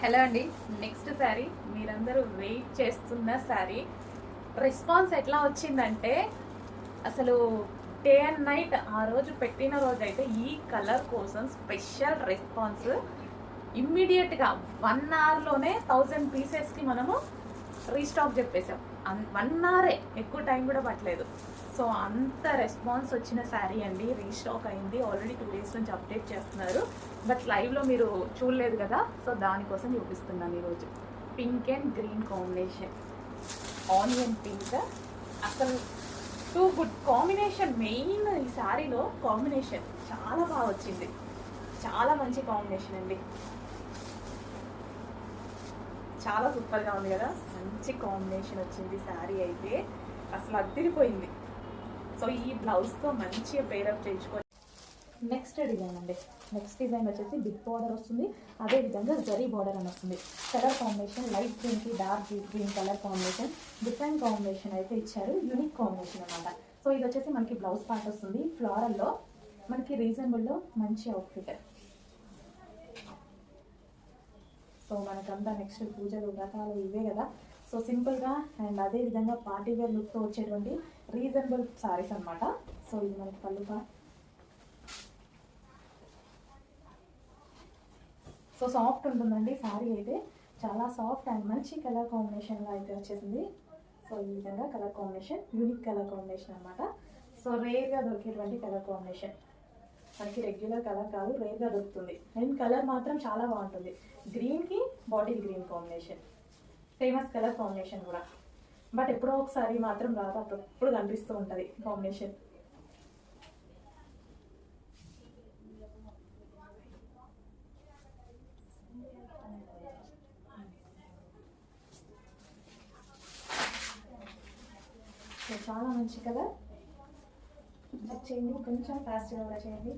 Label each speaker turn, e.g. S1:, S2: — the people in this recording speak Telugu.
S1: హలో అండి. నెక్స్ట్ శారీ మీరందరూ వెయిట్ చేస్తున్న శారీ రెస్పాన్స్ ఎట్లా వచ్చిందంటే అసలు డే అండ్ నైట్ ఆ రోజు పెట్టిన రోజు అయితే ఈ కలర్ కోసం స్పెషల్ రెస్పాన్స్ ఇమ్మీడియట్గా వన్ అవర్లోనే థౌజండ్ పీసెస్కి మనము రీస్టాక్ చెప్పేసాం వన్ అవరే ఎక్కువ టైం కూడా పట్టలేదు. సో అంత రెస్పాన్స్ వచ్చిన శారీ అండి. రీస్టాక్ అయింది. ఆల్రెడీ టూ డేస్ నుంచి అప్డేట్ చేస్తున్నారు. బట్ లైవ్లో మీరు చూడలేదు కదా? సో దానికోసం చూపిస్తున్నాను ఈరోజు. Pink and green combination. Onion pink. అసలు టూ గుడ్ కాంబినేషన్. మెయిన్ ఈ శారీలో కాంబినేషన్. చాలా బాగా వచ్చింది. చాలా మంచి కాంబినేషన్ అండి. చాలా సూపర్గా ఉంది కదా. మంచి కాంబినేషన్ వచ్చింది శారీ అయితే. అసలు అద్దరిపోయింది సో ఈ బ్లౌజ్తో మంచిగా పేరప్ చేయించుకొని నెక్స్ట్ డిజైన్ అండి. నెక్స్ట్ డిజైన్ వచ్చేసి బిగ్ బార్డర్ వస్తుంది. అదేవిధంగా జరీ బార్డర్ అని వస్తుంది. కలర్ కాంబినేషన్ లైట్ గ్రీన్కి dark green colour combination different combination అయితే ఇచ్చారు. యూనిక్ కాంబినేషన్ అనమాట సో ఇది వచ్చేసి మనకి బ్లౌజ్ పార్ట్ వస్తుంది. ఫ్లోరల్లో మనకి రీజనబుల్లో మంచి అవుట్ఫిట్ సో మనకంతా నెక్స్ట్ పూజలు వ్రతాలు ఇవే కదా. సో సింపుల్గా అండ్ అదే విధంగా పార్టీ వేర్ లుక్తో వచ్చేటువంటి రీజనబుల్ సారీస్ అన్నమాట. సో ఇది మనకి పళ్ళుగా సో సాఫ్ట్ ఉంటుందండి సారీ అయితే. చాలా సాఫ్ట్ అండ్ మంచి కలర్ కాంబినేషన్లో అయితే వచ్చేసింది. సో ఈ విధంగా colour combination unique colour combination అనమాట సో రేర్గా దొరికేటువంటి కలర్ కాంబినేషన్ మనకి రెగ్యులర్ కలర్ కాదు రేర్గా దొరుకుతుంది. అండ్ కలర్ మాత్రం చాలా బాగుంటుంది. గ్రీన్కి bottle green combination famous colour combination కూడా. బట్ ఎప్పుడో ఒకసారి మాత్రం రాదు అప్పుడప్పుడు కనిపిస్తూ ఉంటుంది కాంబినేషన్ చాలా మంచి కలర్ చేయండి. కొంచెం ఫాస్ట్గా కూడా చేయండి.